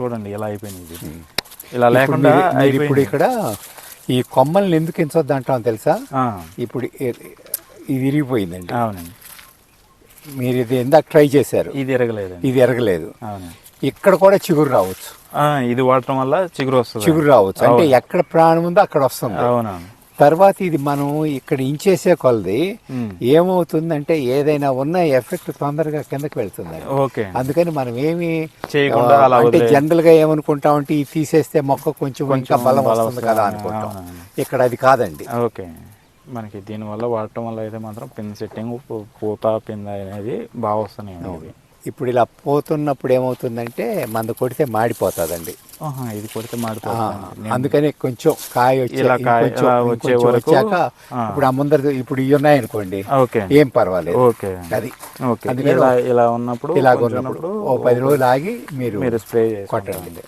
చూడండి ఇలా అయిపోయింది ఇది. ఇలా లేకుండా ఇప్పుడు. ఇక్కడ ఈ కొమ్మల్ని ఎందుకు ఎంచొద్దు అంటాం తెలుసా? ఇప్పుడు ఇది విరిగిపోయిందండి. అవునండి. మీరు ఇది ఎందాక ట్రై చేశారు. ఇది ఎరగలేదండి. ఇది ఎరగలేదు. అవునండి. ఇక్కడ కూడా చిగురు రావచ్చు. ఆ, ఇది వాడటం వల్ల చిగురు వస్తుంది. చిగురు రావచ్చు. అంటే ఎక్కడ ప్రాణం ఉందో అక్కడ వస్తుంది. తర్వాత ఇది మనం ఇక్కడ ఇంచేసే కొలది. ఏమవుతుందంటే ఏదైనా ఉన్న ఎఫెక్ట్ తొందరగా కిందకి వెళ్తుంది. ఓకే. అందుకని మనం ఏమి అంటే జనరల్గా ఏమనుకుంటామంటే ఇది తీసేస్తే మొక్క కొంచెం ఇంకా బలం వస్తుంది కదా. అనుకుంటాం. ఇక్కడ అది కాదండి. ఓకే. మనకి దీనివల్ల వాడటం వల్ల అయితే మాత్రం పిన్ సెట్టింగ్ పూత పింద అనేది బాగా వస్తున్నాయి ఇప్పుడు ఇలా పోతున్నప్పుడు ఏమవుతుందంటే మంద కొడితే మాడిపోతుందండి. ఇది కొడితే మాడిపోతుంది. అందుకని కొంచెం కాయ వచ్చే ఇలా ఇలా వచ్చాక. ఇప్పుడు ఆ ముందర ఇప్పుడు ఇవి ఉన్నాయనుకోండి ఏం పర్వాలేదు. అది. ఇలా ఇలా ఉన్నప్పుడు కొంచెం ఉన్నప్పుడు ఓ పది రోజులు ఆగి మీరు మీరు స్ప్రే కొట్టండి.